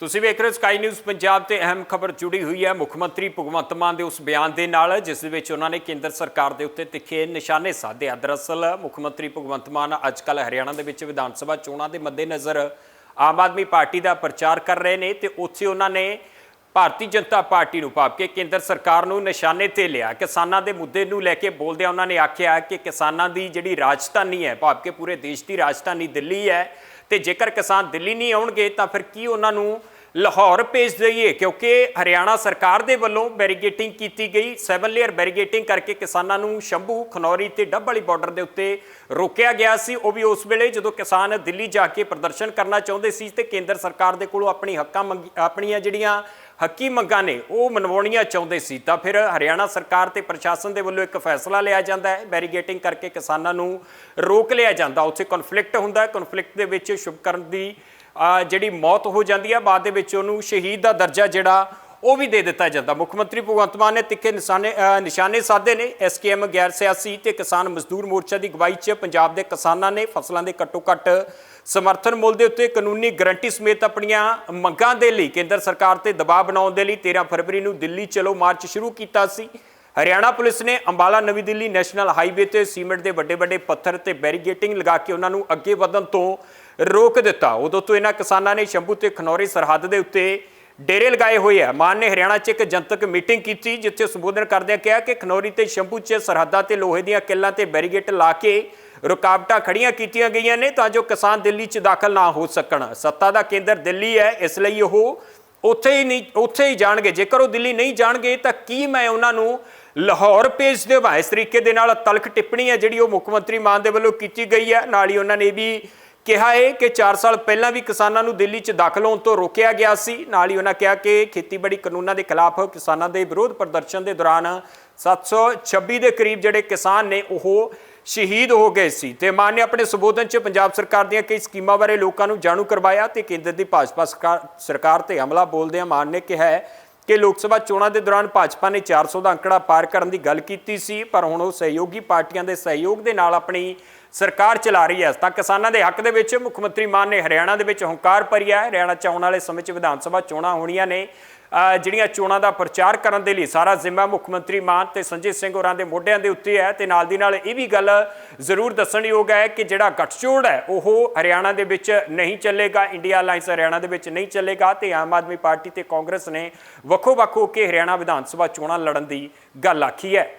ਤੁਸੀਂ ਵੇਖ ਰਹੇ ਹੋ ਸਕਾਈ ਨਿਊਜ਼ ਪੰਜਾਬ ਤੇ ਅਹਿਮ ਖਬਰ ਜੁੜੀ ਹੋਈ ਹੈ। ਮੁੱਖ ਮੰਤਰੀ ਭਗਵੰਤ ਮਾਨ ਦੇ ਉਸ ਬਿਆਨ ਦੇ ਨਾਲ, ਜਿਸ ਦੇ ਵਿੱਚ ਉਹਨਾਂ ਨੇ ਕੇਂਦਰ ਸਰਕਾਰ ਦੇ ਉੱਤੇ ਤਿੱਖੇ ਨਿਸ਼ਾਨੇ ਸਾਧੇ। ਆ ਦਰਅਸਲ, ਮੁੱਖ ਮੰਤਰੀ ਭਗਵੰਤ ਮਾਨ ਅੱਜ ਕੱਲ ਹਰਿਆਣਾ ਦੇ ਵਿੱਚ ਵਿਧਾਨ ਸਭਾ ਚੋਣਾਂ ਦੇ ਮੱਦੇਨਜ਼ਰ ਆਮ ਆਦਮੀ ਪਾਰਟੀ ਦਾ ਪ੍ਰਚਾਰ ਕਰ ਰਹੇ ਨੇ ਤੇ ਉੱਥੇ ਉਹਨਾਂ ਨੇ ਭਾਰਤੀ ਜਨਤਾ ਪਾਰਟੀ ਨੂੰ ਭਾਵ ਕਿ ਕੇਂਦਰ ਸਰਕਾਰ ਨੂੰ ਨਿਸ਼ਾਨੇ ਤੇ ਲਿਆ। ਕਿਸਾਨਾਂ ਦੇ ਮੁੱਦੇ ਨੂੰ ਲੈ ਕੇ ਬੋਲਦਿਆਂ ਉਹਨਾਂ ਨੇ ਆਖਿਆ ਕਿ ਕਿਸਾਨਾਂ ਦੀ ਜਿਹੜੀ ਰਾਜਧਾਨੀ ਹੈ, ਭਾਵ ਕੇ ਪੂਰੇ ਦੇਸ਼ ਦੀ ਰਾਜਧਾਨੀ ਦਿੱਲੀ ਹੈ ਤੇ ਜੇਕਰ ਕਿਸਾਨ ਦਿੱਲੀ ਨਹੀਂ ਆਉਣਗੇ ਤਾਂ ਫਿਰ ਕੀ ਉਹਨਾਂ ਨੂੰ ਲਾਹੌਰ ਭੇਜ ਦਈਏ, ਕਿਉਂਕਿ ਹਰਿਆਣਾ ਸਰਕਾਰ ਦੇ ਵੱਲੋਂ ਬੈਰੀਗੇਟਿੰਗ ਕੀਤੀ ਗਈ। ਸੈਵਨ ਲੇਅਰ ਬੈਰੀਗੇਟਿੰਗ ਕਰਕੇ ਕਿਸਾਨਾਂ ਨੂੰ ਸ਼ੰਭੂ, ਖਨੌਰੀ ਤੇ ਡੱਬ ਵਾਲੀ ਬਾਰਡਰ ਦੇ ਉੱਤੇ ਰੋਕਿਆ ਗਿਆ ਸੀ। ਉਹ ਵੀ ਉਸ ਵੇਲੇ ਜਦੋਂ ਕਿਸਾਨ ਦਿੱਲੀ ਜਾ ਕੇ ਪ੍ਰਦਰਸ਼ਨ ਕਰਨਾ ਚਾਹੁੰਦੇ ਸੀ ਤੇ ਕੇਂਦਰ ਸਰਕਾਰ ਦੇ ਕੋਲੋਂ ਆਪਣੀ ਹੱਕਾਂ ਮੰਗੀ, ਆਪਣੀਆਂ ਜਿਹੜੀਆਂ ਹੱਕੀ ਮੰਗਾਂ ਨੇ, ਉਹ ਮਨਵਾਉਣੀਆਂ ਚਾਹੁੰਦੇ ਸੀ। ਤਾਂ ਫਿਰ ਹਰਿਆਣਾ ਸਰਕਾਰ ਤੇ ਪ੍ਰਸ਼ਾਸਨ ਦੇ ਵੱਲੋਂ ਇੱਕ ਫੈਸਲਾ ਲਿਆ ਜਾਂਦਾ ਹੈ। ਬੈਰੀਗੇਟਿੰਗ ਕਰਕੇ ਕਿਸਾਨਾਂ ਨੂੰ ਰੋਕ ਲਿਆ ਜਾਂਦਾ। ਉੱਥੇ ਕਨਫਲਿਕਟ ਹੁੰਦਾ ਹੈ। ਕਨਫਲਿਕਟ ਦੇ ਵਿੱਚ ਸ਼ੁਭਕਰਨ ਦੀ ਜਿਹੜੀ ਮੌਤ ਹੋ ਜਾਂਦੀ ਹੈ ਬਾਅਦ ਦੇ ਵਿੱਚ ਉਹਨੂੰ ਸ਼ਹੀਦ ਦਾ ਦਰਜਾ ਜਿਹੜਾ ਉਹ ਵੀ ਦੇ ਦਿੱਤਾ ਜਾਂਦਾ। ਮੁੱਖ ਮੰਤਰੀ ਭਗਵੰਤ ਮਾਨ ਨੇ ਤਿੱਖੇ ਨਿਸ਼ਾਨੇ ਨਿਸ਼ਾਨੇ ਸਾਧੇ ਨੇ। ਐਸਕੇਐਮ ਗੈਰ ਸਿਆਸੀ ਤੇ ਕਿਸਾਨ ਮਜ਼ਦੂਰ ਮੋਰਚਾ ਦੀ ਅਗਵਾਈ 'ਚ ਪੰਜਾਬ ਦੇ ਕਿਸਾਨਾਂ ਨੇ ਫਸਲਾਂ ਦੇ ਘੱਟੋ ਘੱਟ ਸਮਰਥਨ ਮੁੱਲ ਦੇ ਉੱਤੇ ਕਾਨੂੰਨੀ ਗਰੰਟੀ ਸਮੇਤ ਆਪਣੀਆਂ ਮੰਗਾਂ ਦੇ ਲਈ ਕੇਂਦਰ ਸਰਕਾਰ ਤੇ ਦਬਾਅ ਬਣਾਉਣ ਦੇ ਲਈ 13 ਫਰਵਰੀ ਨੂੰ ਦਿੱਲੀ ਚਲੋ ਮਾਰਚ ਸ਼ੁਰੂ ਕੀਤਾ ਸੀ। ਹਰਿਆਣਾ ਪੁਲਿਸ ਨੇ ਅੰਬਾਲਾ ਨਵੀਂ ਦਿੱਲੀ ਨੈਸ਼ਨਲ ਹਾਈਵੇ ਤੇ ਸੀਮੈਂਟ ਦੇ ਵੱਡੇ ਵੱਡੇ ਪੱਥਰ ਤੇ ਬੈਰੀਗੇਟਿੰਗ ਲਗਾ ਕੇ ਉਹਨਾਂ ਨੂੰ ਅੱਗੇ ਵਧਣ ਤੋਂ ਰੋਕ ਦਿੱਤਾ। ਉਦੋਂ ਤੋਂ ਇਹਨਾਂ ਕਿਸਾਨਾਂ ਨੇ ਸ਼ੰਭੂ ਤੇ ਖਨੌਰੀ ਸਰਹੱਦ ਦੇ ਉੱਤੇ ਡੇਰੇ ਲਗਾਏ ਹੋਏ ਆ। ਮਾਨ ਨੇ ਹਰਿਆਣਾ 'ਚ ਇੱਕ ਜਨਤਕ ਮੀਟਿੰਗ ਕੀਤੀ, ਜਿੱਥੇ ਸੰਬੋਧਨ ਕਰਦਿਆਂ ਕਿਹਾ ਕਿ ਖਨੌਰੀ ਤੇ ਸ਼ੰਭੂ 'ਚ ਸਰਹੱਦਾਂ ਤੇ ਲੋਹੇ ਦੀਆਂ ਕਿੱਲਾਂ ਤੇ ਬੈਰੀਗੇਟ ਲਾ ਕੇ ਰੁਕਾਵਟਾਂ ਖੜੀਆਂ ਕੀਤੀਆਂ ਗਈਆਂ ਨੇ ਤਾਂ ਜੋ ਕਿਸਾਨ ਦਿੱਲੀ 'ਚ ਦਾਖਲ ਨਾ ਹੋ ਸਕਣ। ਸੱਤਾ ਦਾ ਕੇਂਦਰ ਦਿੱਲੀ ਹੈ, ਇਸ ਲਈ ਉਹ ਉੱਥੇ ਹੀ ਨਹੀਂ, ਉੱਥੇ ਹੀ ਜਾਣਗੇ। ਜੇਕਰ ਉਹ ਦਿੱਲੀ ਨਹੀਂ ਜਾਣਗੇ, ਤਾਂ ਕੀ ਮੈਂ ਉਹਨਾਂ ਨੂੰ ਲਾਹੌਰ ਭੇਜ ਦੇਵਾਂ? ਇਸ ਤਰੀਕੇ ਦੇ ਨਾਲ ਤਲਖ ਟਿੱਪਣੀ ਹੈ ਜਿਹੜੀ ਉਹ ਮੁੱਖ ਮੰਤਰੀ ਮਾਨ ਦੇ ਵੱਲੋਂ ਕੀਤੀ ਗਈ ਹੈ, ਨਾਲ ਹੀ ਉਹਨਾਂ ਨੇ ਵੀ ਕਿਹਾ ਹੈ ਕਿ 4 ਸਾਲ ਪਹਿਲਾਂ ਵੀ ਕਿਸਾਨਾਂ ਨੂੰ ਦਿੱਲੀ 'ਚ ਦਾਖਲ ਹੋਣ ਤੋਂ ਰੋਕਿਆ ਗਿਆ ਸੀ। ਨਾਲ ਹੀ ਉਹਨਾਂ ਕਿਹਾ ਕਿ ਖੇਤੀਬਾੜੀ ਕਾਨੂੰਨਾਂ ਦੇ ਖਿਲਾਫ ਕਿਸਾਨਾਂ ਦੇ ਵਿਰੋਧ ਪ੍ਰਦਰਸ਼ਨ ਦੇ ਦੌਰਾਨ 726 ਦੇ ਕਰੀਬ ਜਿਹੜੇ ਕਿਸਾਨ ਨੇ, ਉਹ ਸ਼ਹੀਦ ਹੋ ਗਏ ਸੀ। ਤੇ ਮਾਨ ਨੇ ਆਪਣੇ ਸੰਬੋਧਨ 'ਚ ਪੰਜਾਬ ਸਰਕਾਰ ਦੀਆਂ ਕਈ ਸਕੀਮਾਂ ਬਾਰੇ ਲੋਕਾਂ ਨੂੰ ਜਾਣੂ ਕਰਵਾਇਆ ਤੇ ਕੇਂਦਰ ਦੀ ਭਾਜਪਾ ਸਰਕਾਰ- ਸਰਕਾਰ ਤੇ ਹਮਲਾ ਬੋਲਦਿਆਂ ਮਾਨ ਨੇ ਕਿਹਾ ਹੈ ਕਿ ਲੋਕ ਸਭਾ ਚੋਣਾਂ ਦੇ ਦੌਰਾਨ ਭਾਜਪਾ ਨੇ 400 ਦਾ ਅੰਕੜਾ ਪਾਰ ਕਰਨ ਦੀ ਗੱਲ ਕੀਤੀ ਸੀ, ਪਰ ਹੁਣ ਉਹ ਸਹਿਯੋਗੀ ਪਾਰਟੀਆਂ ਦੇ ਸਹਿਯੋਗ ਦੇ ਨਾਲ ਆਪਣੀ ਸਰਕਾਰ ਚਲਾ ਰਹੀ ਹੈ। ਤਾਂ ਕਿਸਾਨਾਂ ਦੇ ਹੱਕ ਦੇ ਵਿੱਚ ਮੁੱਖ ਮੰਤਰੀ ਮਾਨ ਨੇ ਹਰਿਆਣਾ ਦੇ ਵਿੱਚ ਹੰਕਾਰ ਭਰਿਆ ਹੈ। ਹਰਿਆਣਾ ਚ ਆਉਣ ਵਾਲੇ ਸਮੇਂ 'ਚ ਵਿਧਾਨ ਸਭਾ ਚੋਣਾਂ ਹੋਣੀਆਂ ਨੇ। ਜਿਹੜੀਆਂ ਚੋਣਾਂ ਦਾ ਪ੍ਰਚਾਰ ਕਰਨ ਦੇ ਲਈ ਸਾਰਾ ਜ਼ਿੰਮਾ ਮੁੱਖ ਮੰਤਰੀ ਮਾਨ ਤੇ ਸੰਜੇ ਸਿੰਘ ਹੋਰਾਂ ਦੇ ਮੋਢਿਆਂ ਦੇ ਉੱਤੇ ਹੈ। ਤੇ ਨਾਲ ਦੀ ਨਾਲ ਇਹ ਵੀ ਗੱਲ ਜ਼ਰੂਰ ਦੱਸਣਯੋਗ ਹੈ ਕਿ ਜਿਹੜਾ ਗੱਠਜੋੜ ਹੈ, ਉਹ ਹਰਿਆਣਾ ਦੇ ਵਿੱਚ ਨਹੀਂ ਚੱਲੇਗਾ। ਇੰਡੀਆ ਅਲਾਈਅੰਸ ਹਰਿਆਣਾ ਦੇ ਵਿੱਚ ਨਹੀਂ ਚੱਲੇਗਾ। ਤੇ ਆਮ ਆਦਮੀ ਪਾਰਟੀ ਤੇ ਕਾਂਗਰਸ ਨੇ ਵੱਖੋ ਵੱਖ ਹੋ ਕੇ ਹਰਿਆਣਾ ਵਿਧਾਨ ਸਭਾ ਚੋਣਾਂ ਲੜਨ ਦੀ ਗੱਲ ਆਖੀ ਹੈ।